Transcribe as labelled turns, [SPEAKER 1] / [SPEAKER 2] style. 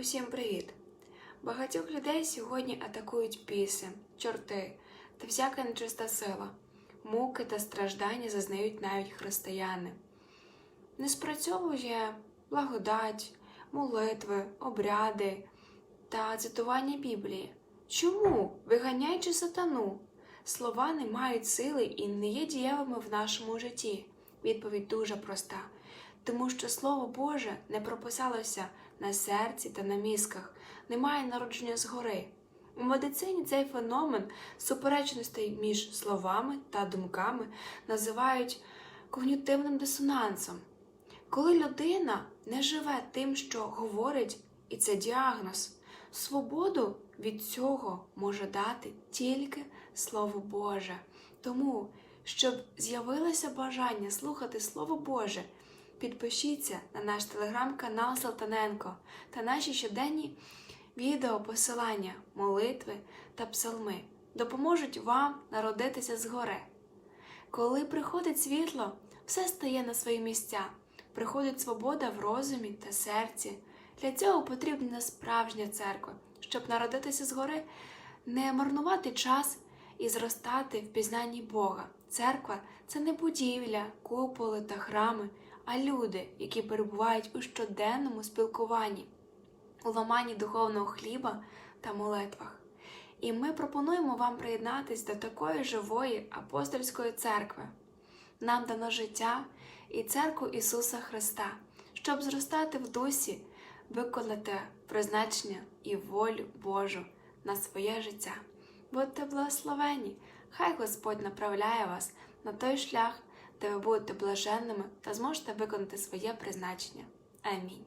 [SPEAKER 1] Усім привіт! Багатьох людей сьогодні атакують біси, чорти та всяка нечиста сила. Муки та страждання зазнають навіть християни. Не спрацьовує благодать, молитви, обряди та цитування Біблії. Чому, виганяючи сатану, слова не мають сили і не є дієвими в нашому житті? Відповідь дуже проста. Тому що Слово Боже не прописалося на серці та на мізках, немає народження згори. У медицині цей феномен суперечностей між словами та думками називають когнітивним дисонансом. Коли людина не живе тим, що говорить, і це діагноз, свободу від цього може дати тільки Слово Боже. Тому, щоб з'явилося бажання слухати Слово Боже, підпишіться на наш телеграм-канал Салтаненко та наші щоденні відео посилання, молитви та псалми допоможуть вам народитися згори. Коли приходить світло, все стає на свої місця, приходить свобода в розумі та серці. Для цього потрібна справжня церква, щоб народитися згори, не марнувати час і зростати в пізнанні Бога. Церква це не будівля, куполи та храми, а люди, які перебувають у щоденному спілкуванні, у ламанні духовного хліба та молитвах. І ми пропонуємо вам приєднатись до такої живої апостольської церкви. Нам дано життя і церкву Ісуса Христа, щоб зростати в дусі, виконати призначення і волю Божу на своє життя. Будьте благословені! Хай Господь направляє вас на той шлях, де ви будете блаженними та зможете виконати своє призначення. Амінь.